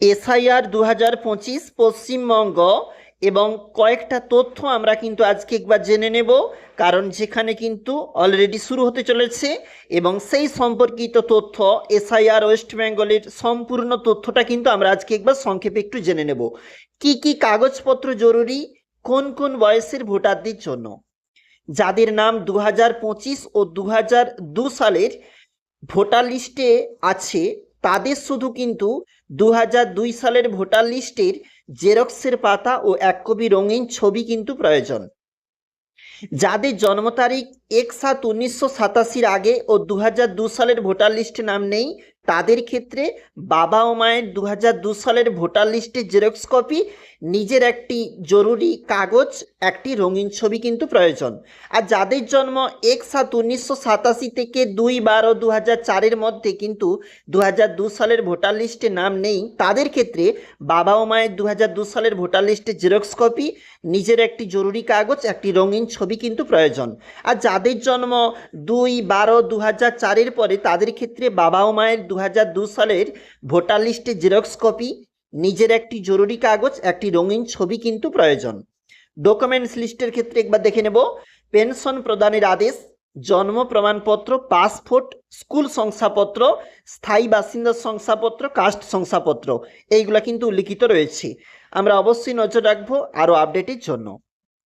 SIR দু হাজার পঁচিশ, পশ্চিমবঙ্গ এবং কয়েকটা তথ্য আমরা কিন্তু আজকে একবার জেনে নেব, কারণ যেখানে কিন্তু অলরেডি শুরু হতে চলেছে এবং সেই সম্পর্কিত তথ্য, এসআইআর ওয়েস্ট বেঙ্গলের সম্পূর্ণ তথ্যটা কিন্তু আমরা আজকে একবার সংক্ষেপে একটু জেনে নেব। কি কি কাগজপত্র জরুরি, কোন কোন বয়সের ভোটারদের জন্য? যাদের নাম দু ও দু সালের ভোটার লিস্টে আছে তাদের শুধু কিন্তু দু দুই সালের ভোটার লিস্টের জেরক্সের পাতা ও এক কপি রঙিন ছবি কিন্তু প্রয়োজন। যাদের জন্ম তারিখ এক সাত উনিশশো সাতাশির আগে ও দু দু সালের ভোটার লিস্টে নাম নেই, তাদের ক্ষেত্রে বাবা ও মায়ের দু দু সালের ভোটার লিস্টের জেরক্স কপি, নিজের একটি জরুরি কাগজ, একটি রঙিন ছবি কিন্তু প্রয়োজন। আর যাদের জন্ম এক সাত উনিশশো সাতাশি থেকে দুই বারো দু হাজার চারের মধ্যে কিন্তু দু হাজার দু সালের ভোটার লিস্টে নাম নেই, তাদের ক্ষেত্রে বাবা ও মায়ের দু হাজার দু সালের ভোটার লিস্টের জেরক্স কপি, নিজের একটি জরুরি কাগজ, একটি রঙিন ছবি কিন্তু প্রয়োজন। আর যাদের জন্ম দুই বারো দু হাজার চারের পরে তাদের ক্ষেত্রে বাবা ও মায়ের দু হাজার দু সালের ভোটার লিস্টের জেরক্স কপি, নিজের একটি জরুরি কাগজ, একটি রঙিন ছবি কিন্তু প্রয়োজন। ডকুমেন্টস লিস্টের ক্ষেত্রে একবার দেখে নেব। পেনশন প্রদানের আদেশ, জন্ম প্রমাণপত্র, পাসপোর্ট, স্কুল শংসাপত্র, স্থায়ী বাসিন্দা শংসাপত্র, কাস্ট শংসাপত্র, এইগুলা কিন্তু উল্লিখিত রয়েছে। আমরা অবশ্যই নজর রাখব আরও আপডেটের জন্য।